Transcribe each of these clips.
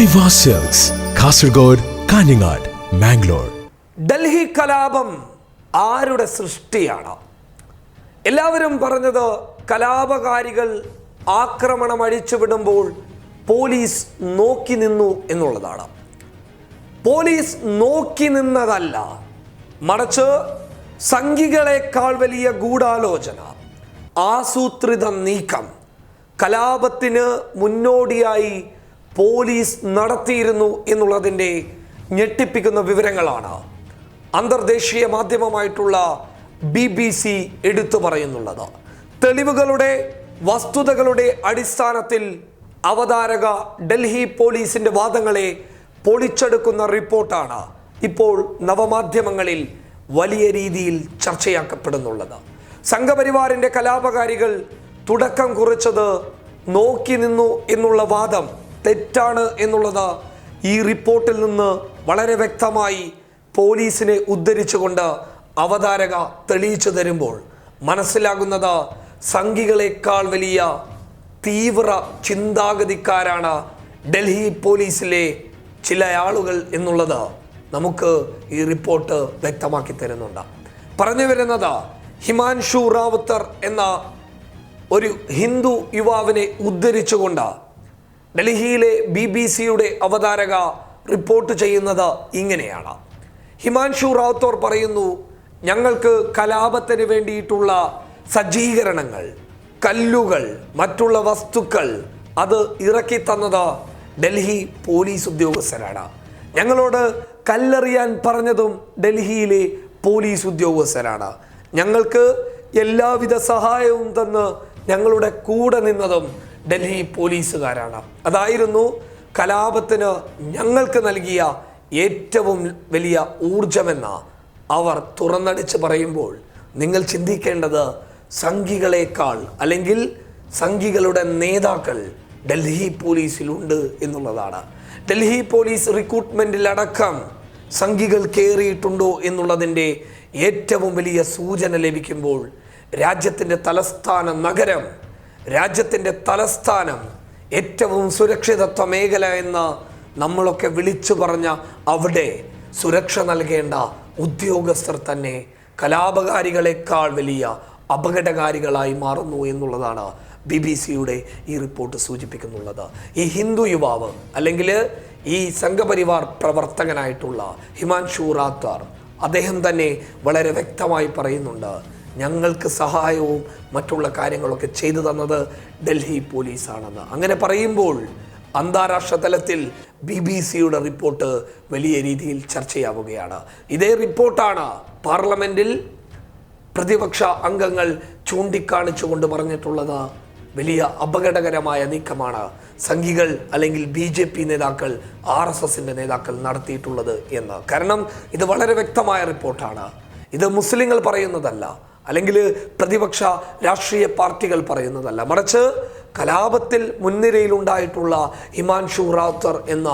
കാസർഗോഡ് കാഞ്ഞങ്ങാട് മാംഗ്ലൂർ ഡൽഹി കലാപം ആരുടെ സൃഷ്ടിയാണ്? എല്ലാവരും പറഞ്ഞത് കലാപകാരികൾ ആക്രമണം അഴിച്ചുവിടുമ്പോൾ പോലീസ് നോക്കി നിന്നു എന്നുള്ളതാണ്. പോലീസ് നോക്കി നിന്നതല്ല മറിച്ച് സംഘികളെക്കാൾ വലിയ ഗൂഢാലോചന ആസൂത്രിത നീക്കം കലാപത്തിന് മുന്നോടിയായി പോലീസ് നടത്തിയിരുന്നു എന്നുള്ളതിന്റെ ഞെട്ടിപ്പിക്കുന്ന വിവരങ്ങളാണ് അന്തർദേശീയ മാധ്യമമായിട്ടുള്ള ബി ബി സി എടുത്തു പറയുന്നുള്ളത്. തെളിവുകളുടെ വസ്തുതകളുടെ അടിസ്ഥാനത്തിൽ അവതാരക ഡൽഹി പോലീസിന്റെ വാദങ്ങളെ പൊളിച്ചെടുക്കുന്ന റിപ്പോർട്ടാണ് ഇപ്പോൾ നവമാധ്യമങ്ങളിൽ വലിയ രീതിയിൽ ചർച്ചയാക്കപ്പെടുന്നുള്ളത്. സംഘപരിവാറിന്റെ കലാപകാരികൾ തുടക്കം കുറിച്ചത് നോക്കി നിന്നു എന്നുള്ള വാദം തെറ്റാണ് എന്നുള്ളത് ഈ റിപ്പോർട്ടിൽ നിന്ന് വളരെ വ്യക്തമായി പോലീസിനെ ഉദ്ധരിച്ചുകൊണ്ട് അവതാരക തെളിയിച്ചു തരുമ്പോൾ മനസ്സിലാകുന്നത് സംഘികളെക്കാൾ വലിയ തീവ്ര ചിന്താഗതിക്കാരാണ് ഡൽഹി പോലീസിലെ ചില ആളുകൾ എന്നുള്ളത് നമുക്ക് ഈ റിപ്പോർട്ട് വ്യക്തമാക്കി തരുന്നുണ്ട്. പറഞ്ഞു വരുന്നത് ഹിമാൻഷു റാവുത്തർ എന്ന ഒരു ഹിന്ദു യുവാവിനെ ഉദ്ധരിച്ചുകൊണ്ട് ഡൽഹിയിലെ ബി ബി സിയുടെ അവതാരക റിപ്പോർട്ട് ചെയ്യുന്നത് ഇങ്ങനെയാണ്. ഹിമാൻഷു റാത്തോർ പറയുന്നു ഞങ്ങൾക്ക് കലാപത്തിന് വേണ്ടിയിട്ടുള്ള സജ്ജീകരണങ്ങൾ കല്ലുകൾ മറ്റുള്ള വസ്തുക്കൾ അത് ഇറക്കി തന്നത് ഡൽഹി പോലീസ് ഉദ്യോഗസ്ഥരാണ്. ഞങ്ങളോട് കല്ലെറിയാൻ പറഞ്ഞതും ഡൽഹിയിലെ പോലീസ് ഉദ്യോഗസ്ഥരാണ്. ഞങ്ങൾക്ക് എല്ലാവിധ സഹായവും തന്ന് ഞങ്ങളുടെ കൂടെ നിന്നതും ഡൽഹി പോലീസുകാരാണ്. അതായിരുന്നു കലാപത്തിന് ഞങ്ങൾക്ക് നൽകിയ ഏറ്റവും വലിയ ഊർജമെന്ന അവർ തുറന്നടിച്ച് പറയുമ്പോൾ നിങ്ങൾ ചിന്തിക്കേണ്ടത് സംഘികളെക്കാൾ അല്ലെങ്കിൽ സംഘികളുടെ നേതാക്കൾ ഡൽഹി പോലീസിലുണ്ട് എന്നുള്ളതാണ്. ഡൽഹി പോലീസ് റിക്രൂട്ട്മെന്റിലടക്കം സംഘികൾ കയറിയിട്ടുണ്ടോ എന്നുള്ളതിന്റെ ഏറ്റവും വലിയ സൂചന ലഭിക്കുമ്പോൾ രാജ്യത്തിന്റെ തലസ്ഥാന നഗരം രാജ്യത്തിന്റെ തലസ്ഥാനം ഏറ്റവും സുരക്ഷിതത്വ മേഖല എന്ന് നമ്മളൊക്കെ വിളിച്ചു പറഞ്ഞ അവിടെ സുരക്ഷ നൽകേണ്ട ഉദ്യോഗസ്ഥർ തന്നെ കലാപകാരികളെക്കാൾ വലിയ അപകടകാരികളായി മാറുന്നു എന്നുള്ളതാണ് ബി ബി സിയുടെ ഈ റിപ്പോർട്ട് സൂചിപ്പിക്കുന്നുള്ളത്. ഈ ഹിന്ദു യുവാവ് അല്ലെങ്കിൽ ഈ സംഘപരിവാർ പ്രവർത്തകനായിട്ടുള്ള ഹിമാൻഷു റാത്താർ അദ്ദേഹം തന്നെ വളരെ വ്യക്തമായി പറയുന്നുണ്ട്. ഞങ്ങൾക്ക് സഹായവും മറ്റുള്ള കാര്യങ്ങളൊക്കെ ചെയ്തു തന്നത് ഡൽഹി പോലീസാണെന്ന്. അങ്ങനെ പറയുമ്പോൾ അന്താരാഷ്ട്ര തലത്തിൽ ബി ബി സിയുടെ റിപ്പോർട്ട് വലിയ രീതിയിൽ ചർച്ചയാവുകയാണ്. ഇതേ റിപ്പോർട്ടാണ് പാർലമെന്റിൽ പ്രതിപക്ഷ അംഗങ്ങൾ ചൂണ്ടിക്കാണിച്ചുകൊണ്ട് പറഞ്ഞിട്ടുള്ളത്. വലിയ അപകടകരമായ നീക്കമാണ് സംഘികൾ അല്ലെങ്കിൽ ബി ജെ പി നേതാക്കൾ ആർ എസ് എസിന്റെ നേതാക്കൾ നടത്തിയിട്ടുള്ളത് എന്ന്. കാരണം ഇത് വളരെ വ്യക്തമായ റിപ്പോർട്ടാണ്. ഇത് മുസ്ലിങ്ങൾ പറയുന്നതല്ല. അല്ലെങ്കിൽ പ്രതിപക്ഷ രാഷ്ട്രീയ പാർട്ടികൾ പറയുന്നതല്ല. മറിച്ച് കലാപത്തിൽ മുൻനിരയിലുണ്ടായിട്ടുള്ള ഹിമാൻഷു റാത്തർ എന്ന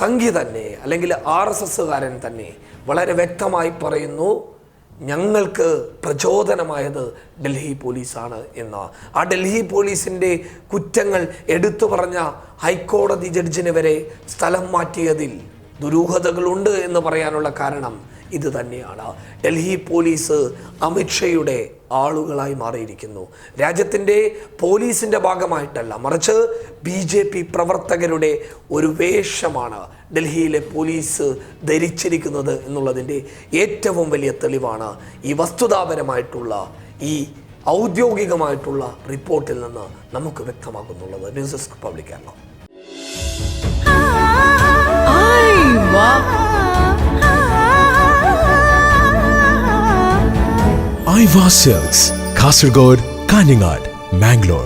സംഘി തന്നെ അല്ലെങ്കിൽ ആർ എസ് എസ്സുകാരൻ തന്നെ വളരെ വ്യക്തമായി പറയുന്നു ഞങ്ങൾക്ക് പ്രചോദനമായത് ഡൽഹി പോലീസാണ് എന്ന. ആ ഡൽഹി പോലീസിന്റെ കുറ്റങ്ങൾ എടുത്തു പറഞ്ഞ ഹൈക്കോടതി ജഡ്ജിനെ വരെ സ്ഥലം മാറ്റിയതിൽ ദുരൂഹതകളുണ്ട് എന്ന് പറയാനുള്ള കാരണം ഇത് തന്നെയാണ് ഡൽഹി പോലീസ് അമിത്ഷയുടെ ആളുകളായി മാറിയിരിക്കുന്നു. രാജ്യത്തിന്റെ പോലീസിന്റെ ഭാഗമായിട്ടല്ല മറിച്ച് ബി ജെ പി പ്രവർത്തകരുടെ ഒരു വേഷമാണ് ഡൽഹിയിലെ പോലീസ് ധരിച്ചിരിക്കുന്നത് എന്നുള്ളതിന്റെ ഏറ്റവും വലിയ തെളിവാണ് ഈ വസ്തുതാപരമായിട്ടുള്ള ഈ ഔദ്യോഗികമായിട്ടുള്ള റിപ്പോർട്ടിൽ നിന്ന് നമുക്ക് വ്യക്തമാക്കുന്നുള്ളത് ന്യൂസ് ഡെസ്ക് പബ്ലിക് ഐവ സെൽസ് കാസർഗോഡ് കാഞ്ഞങ്ങാട് മാംഗ്ലൂർ